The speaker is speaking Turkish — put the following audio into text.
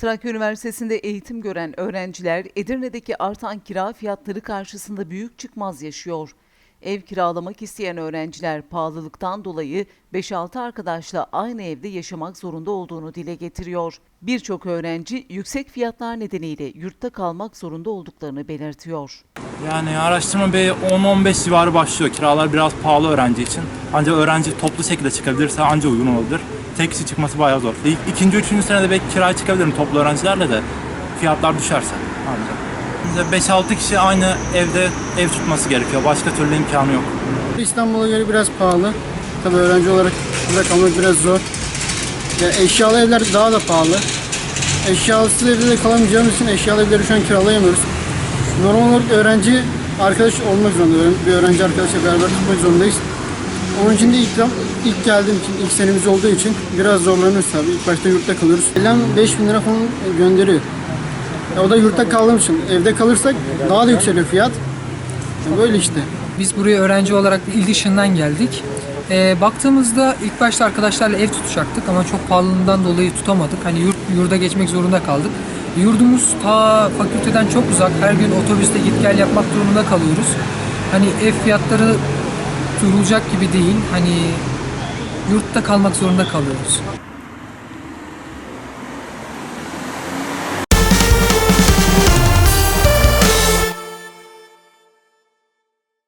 Trakya Üniversitesi'nde eğitim gören öğrenciler Edirne'deki artan kira fiyatları karşısında büyük çıkmaz yaşıyor. Ev kiralamak isteyen öğrenciler pahalılıktan dolayı 5-6 arkadaşla aynı evde yaşamak zorunda olduğunu dile getiriyor. Birçok öğrenci yüksek fiyatlar nedeniyle yurtta kalmak zorunda olduklarını belirtiyor. Yani araştırma bir 10-15 civarı başlıyor. Kiralar biraz pahalı öğrenci için. Ancak öğrenci toplu şekilde çıkabilirse anca uygun olabilir. Tek kişi çıkması bayağı zor. İlk, ikinci, üçüncü senede belki kiraya çıkabilirim toplu öğrencilerle de fiyatlar düşerse ancak. Bize 5-6 kişi aynı evde ev tutması gerekiyor. Başka türlü imkanı yok. İstanbul'a göre biraz pahalı. Tabii öğrenci olarak burada kalmak biraz zor. Ya eşyalı evler daha da pahalı. Eşyasız evde de kalamayacağımız için eşyalı evleri şu an kiralayamıyoruz. Normal olarak öğrenci arkadaş olmak zorunda. Bir öğrenci arkadaşla beraber tutmak zorundayız. Onun için de ilk, ilk geldiğim için, ilk senemiz olduğu için biraz zorlanıyoruz tabii. İlk başta yurtta kalıyoruz. Elden 5000 lira falan gönderiyor. Ya o da yurtta kaldığım için. Evde kalırsak daha da yükseliyor fiyat. Ya böyle işte. Biz buraya öğrenci olarak il dışından geldik. Ee, baktığımızda ilk başta arkadaşlarla ev tutacaktık ama çok pahalılığından dolayı tutamadık. Hani yurt, yurda geçmek zorunda kaldık. Yurdumuz ta fakülteden çok uzak. Her gün otobüste git gel yapmak durumunda kalıyoruz. Hani ev fiyatları durulacak gibi değil. Hani yurtta kalmak zorunda kalıyoruz.